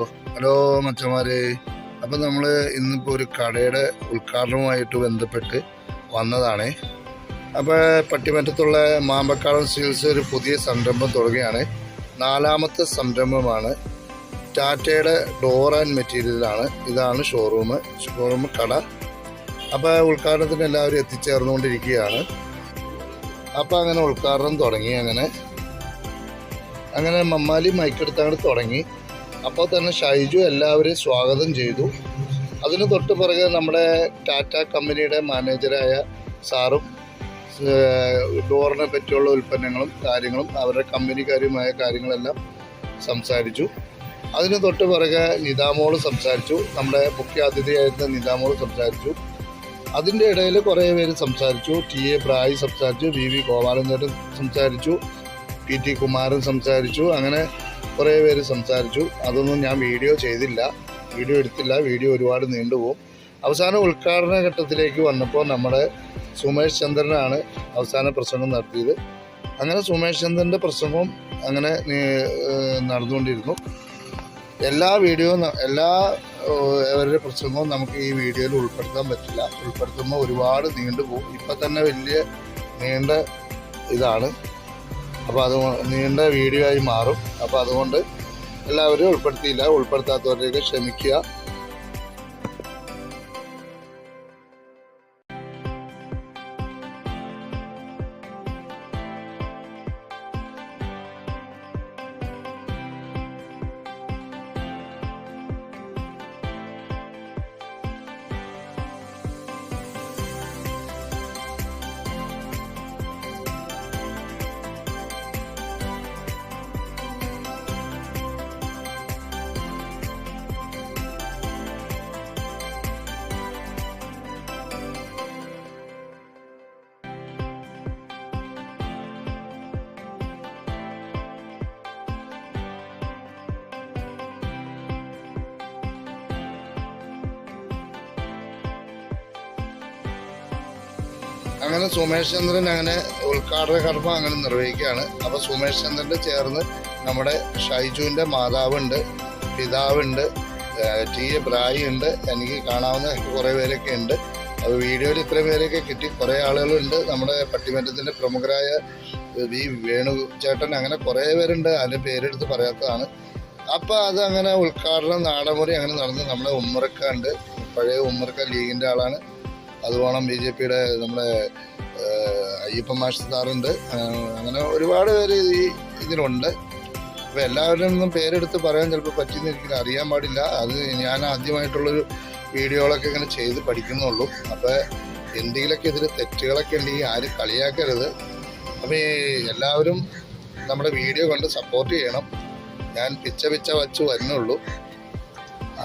Hello മച്ചന്മാരെ. അപ്പം നമ്മൾ ഇന്നിപ്പോൾ ഒരു കടയുടെ ഉദ്ഘാടനവുമായിട്ട് ബന്ധപ്പെട്ട് വന്നതാണ്. അപ്പോൾ പട്ടിമറ്റത്തുള്ള മാമ്പക്കാടൻ സ്റ്റീൽസ് ഒരു പുതിയ സംരംഭം തുടങ്ങുകയാണ്. നാലാമത്തെ സംരംഭമാണ്. ടാറ്റയുടെ ഡോർ ആൻഡ് മെറ്റീരിയലാണ്. ഇതാണ് ഷോറൂം ഷോറൂം കട. അപ്പോൾ ഉദ്ഘാടനത്തിന് എല്ലാവരും എത്തിച്ചേർന്നുകൊണ്ടിരിക്കുകയാണ്. അപ്പോൾ അങ്ങനെ ഉദ്ഘാടനം തുടങ്ങി അങ്ങനെ. അങ്ങനെ മമ്മാലി മൈക്കെടുത്ത് അങ്ങോട്ട് തുടങ്ങി. അപ്പോൾ തന്നെ ഷൈജു എല്ലാവരെയും സ്വാഗതം ചെയ്തു. അതിന് തൊട്ട് പിറകെ നമ്മുടെ ടാറ്റ കമ്പനിയുടെ മാനേജരായ സാറും ഡോറിനെ പറ്റിയുള്ള ഉൽപ്പന്നങ്ങളും കാര്യങ്ങളും അവരുടെ കമ്പനിക്കാരുമായ കാര്യങ്ങളെല്ലാം സംസാരിച്ചു. അതിന് തൊട്ട് പിറകെ നിതാമോൾ സംസാരിച്ചു. നമ്മുടെ മുഖ്യ മുഖ്യാതിഥിയായിരുന്ന നിതാമോൾ സംസാരിച്ചു. അതിന്റെ ഇടയിൽ കുറേ പേര് സംസാരിച്ചു. ടി എ ബ്രായി സംസാരിച്ചു വി വി ഗോപാലൻ സംസാരിച്ചു പി ടി കുമാരൻ സംസാരിച്ചു. അങ്ങനെ കുറേ പേര് സംസാരിച്ചു. അതൊന്നും ഞാൻ വീഡിയോ ചെയ്തില്ല. വീഡിയോ എടുത്തില്ല. വീഡിയോ ഒരുപാട് നീണ്ടുപോകും. അവസാന ഉദ്ഘാടന ഘട്ടത്തിലേക്ക് വന്നപ്പോൾ നമ്മുടെ സുമേഷ് ചന്ദ്രനാണ് അവസാന പ്രസംഗം നടത്തിയത്. അങ്ങനെ സുമേഷ് ചന്ദ്രന്റെ പ്രസംഗവും അങ്ങനെ നടന്നുകൊണ്ടിരുന്നു. എല്ലാ വീഡിയോ എല്ലാ അവരുടെ പ്രസംഗവും നമുക്ക് ഈ വീഡിയോയിൽ ഉൾപ്പെടുത്താൻ പറ്റില്ല. ഉൾപ്പെടുത്തുമ്പോൾ ഒരുപാട് നീണ്ടുപോകും. ഇപ്പം തന്നെ വലിയ നീണ്ട ഇതാണ്. അപ്പോൾ അത് നീണ്ട വീഡിയോ ആയി മാറും. അപ്പോൾ അതുകൊണ്ട് എല്ലാവരും ഉൾപ്പെടുത്തിയില്ല ഉൾപ്പെടുത്താത്തവരെയൊക്കെ ക്ഷമിക്കുക. അങ്ങനെ സുമേഷ് ചന്ദ്രൻ അങ്ങനെ ഉദ്ഘാടന കർമ്മം അങ്ങനെ നിർവഹിക്കുകയാണ്. അപ്പോൾ സുമേഷ് ചന്ദ്രന്റെ ചേർന്ന് നമ്മുടെ ഷൈജുവിന്റെ മാതാവുണ്ട് പിതാവുണ്ട് ടി എ ബ്രായി ഉണ്ട് എനിക്ക് കാണാവുന്ന കുറേ പേരൊക്കെ ഉണ്ട്. അത് വീഡിയോയിൽ ഇത്രയും പേരൊക്കെ കിട്ടി. കുറേ ആളുകളുണ്ട്. നമ്മുടെ പട്ടിമറ്റത്തിന്റെ പ്രമുഖരായ വി വേണു ചേട്ടൻ അങ്ങനെ കുറേ പേരുണ്ട്. അതിന്റെ പേരെടുത്ത് പറയാത്തതാണ്. അപ്പോൾ അത് അങ്ങനെ ഉദ്ഘാടനം നാടമുറി അങ്ങനെ നടന്ന് നമ്മുടെ ഉമ്മറക്ക ഉണ്ട്. പഴയ ഉമ്മറക്ക ലീഗിന്റെ ആളാണ്. അതുപോണം ബി ജെ പിയുടെ നമ്മുടെ അയ്യപ്പൻ അയ്യപ്പ മാഷ് സാറുണ്ട്. അങ്ങനെ ഒരുപാട് പേര് ഈ ഇതിലുണ്ട്. അപ്പോൾ എല്ലാവരും ഒന്നും പേരെടുത്ത് പറയാൻ ചിലപ്പോൾ പറ്റിയെന്ന് എനിക്ക് അറിയാൻ പാടില്ല. അത് ഞാൻ ആദ്യമായിട്ടുള്ളൊരു വീഡിയോകളൊക്കെ ഇങ്ങനെ ചെയ്ത് പഠിക്കുന്നുള്ളൂ. അപ്പോൾ എന്തെങ്കിലുമൊക്കെ ഇതിൽ തെറ്റുകളൊക്കെ ഉണ്ടെങ്കിൽ ആരും കളിയാക്കരുത്. അപ്പോൾ എല്ലാവരും നമ്മുടെ വീഡിയോ കണ്ട് സപ്പോർട്ട് ചെയ്യണം. ഞാൻ പിച്ച പിച്ച വച്ച് വരുന്നുള്ളൂ.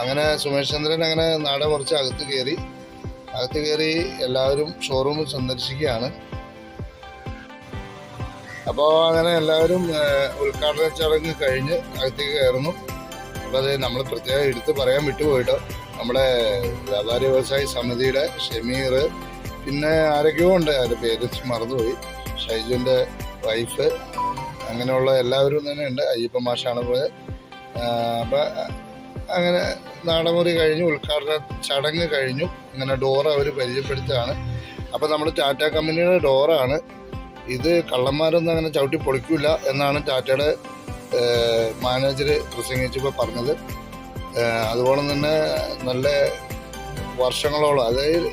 അങ്ങനെ സുമേഷ് ചന്ദ്രൻ അങ്ങനെ നാടെ കുറച്ച് അകത്ത് കയറി. അകത്ത് കയറി എല്ലാവരും ഷോറൂം സന്ദർശിക്കുകയാണ്. അപ്പോൾ അങ്ങനെ എല്ലാവരും ഉദ്ഘാടന ചടങ്ങ് കഴിഞ്ഞ് അകത്തേക്ക് കയറുന്നു. അപ്പോൾ അത് നമ്മൾ പ്രത്യേകം എടുത്ത് പറയാൻ വിട്ടുപോയിട്ടോ. നമ്മുടെ വ്യാപാരി വ്യവസായി സമിതിയുടെ ഷമീർ പിന്നെ ആരൊക്കെയോ ഉണ്ട്. അതിന്റെ പേര് മറന്നുപോയി. ഷൈജുവിന്റെ വൈഫ് അങ്ങനെയുള്ള എല്ലാവരും തന്നെ ഉണ്ട്. അയ്യപ്പ മാഷാണ് പോയത്. അപ്പം അങ്ങനെ നാടമുറി കഴിഞ്ഞു ഉദ്ഘാടന ചടങ്ങ് കഴിഞ്ഞു. അങ്ങനെ ഡോർ അവർ പരിചയപ്പെടുത്തുകയാണ്. അപ്പോൾ നമ്മൾ ടാറ്റ കമ്പനിയുടെ ഡോറാണ് ഇത് കള്ളന്മാരൊന്നും അങ്ങനെ ചവിട്ടി പൊളിക്കില്ല എന്നാണ് ടാറ്റയുടെ മാനേജർ പ്രസംഗിച്ചപ്പോൾ പറഞ്ഞത്. അതുപോലെ തന്നെ നല്ല വർഷങ്ങളോളം അതായത്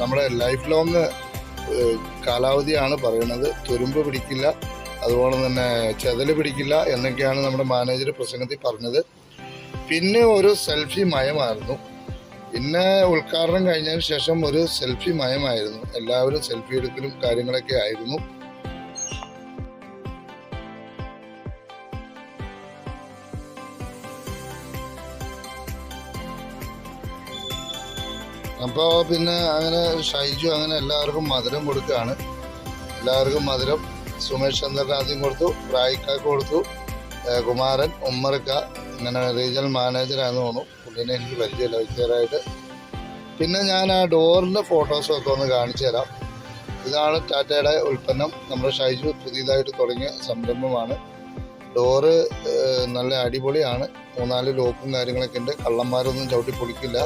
നമ്മുടെ ലൈഫ് ലോങ് കാലാവധിയാണ് പറയുന്നത് തുരുമ്പ് പിടിക്കില്ല. അതുപോലെ തന്നെ ചെതൽ പിടിക്കില്ല എന്നൊക്കെയാണ് നമ്മുടെ മാനേജർ പ്രസംഗത്തിൽ പറഞ്ഞത്. പിന്നെ ഒരു സെൽഫി മയമായിരുന്നു. പിന്നെ ഉദ്ഘാടനം കഴിഞ്ഞതിന് ശേഷം ഒരു സെൽഫി മയമായിരുന്നു. എല്ലാവരും സെൽഫി എടുക്കലും കാര്യങ്ങളൊക്കെ ആയിരുന്നു. അപ്പോൾ പിന്നെ അങ്ങനെ ഷൈജു അങ്ങനെ എല്ലാവർക്കും മധുരം കൊടുക്കുകയാണ്. എല്ലാവർക്കും മധുരം. സുമേഷ് ചന്ദ്രൻ കൊടുത്തു. റായിക്കാക്ക് കൊടുത്തു. കുമാരൻ ഉമ്മറക്ക ഇങ്ങനെ റീജിയണൽ മാനേജറാന്ന് തോന്നുന്നു. പുള്ളിനെ എനിക്ക് പരിചയമില്ല വ്യക്തിപരമായിട്ട്. പിന്നെ ഞാൻ ആ ഡോറിന്റെ ഫോട്ടോസൊക്കെ ഒന്ന് കാണിച്ചു തരാം. ഇതാണ് ടാറ്റയുടെ ഉൽപ്പന്നം. നമ്മുടെ ഷൈജു പുതിയതായിട്ട് തുടങ്ങിയ സംരംഭമാണ്. ഡോറ് നല്ല അടിപൊളിയാണ്. മൂന്നാൽ ലോക്കും കാര്യങ്ങളൊക്കെ ഉണ്ട്. കള്ളന്മാരൊന്നും ചവിട്ടി പൊളിക്കില്ല.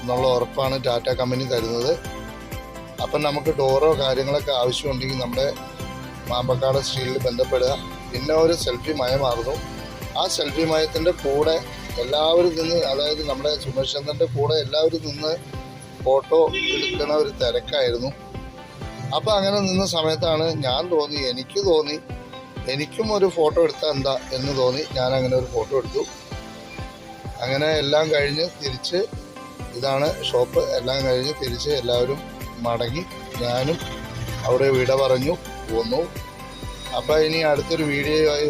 എന്നുള്ള ഉറപ്പാണ് ടാറ്റ കമ്പനി തരുന്നത്. അപ്പം നമുക്ക് ഡോറോ കാര്യങ്ങളൊക്കെ ആവശ്യമുണ്ടെങ്കിൽ നമ്മുടെ മാമ്പക്കാട് സ്റ്റീലിൽ ബന്ധപ്പെടുക. ഒരു സെൽഫി മയമായിരുന്നു ആ സെൽഫി മയത്തിന്റെ കൂടെ എല്ലാവരും നിന്ന് അതായത് നമ്മുടെ സുമേഷ് ചന്ദ്രന്റെ കൂടെ എല്ലാവരും നിന്ന് ഫോട്ടോ എടുക്കുന്ന ഒരു തിരക്കായിരുന്നു. അപ്പം അങ്ങനെ നിന്ന സമയത്താണ് ഞാൻ തോന്നി എനിക്ക് തോന്നി എനിക്കും ഒരു ഫോട്ടോ എടുത്താൽ എന്താ എന്ന് തോന്നി ഞാൻ അങ്ങനെ ഒരു ഫോട്ടോ എടുത്തു. അങ്ങനെ എല്ലാം കഴിഞ്ഞ് തിരിച്ച് ഇതാണ് ഷോപ്പ് എല്ലാം കഴിഞ്ഞ് തിരിച്ച് എല്ലാവരും മടങ്ങി. ഞാനും അവിടെ വിട പറഞ്ഞു പോന്നു അപ്പോൾ ഇനി അടുത്തൊരു വീഡിയോയുമായി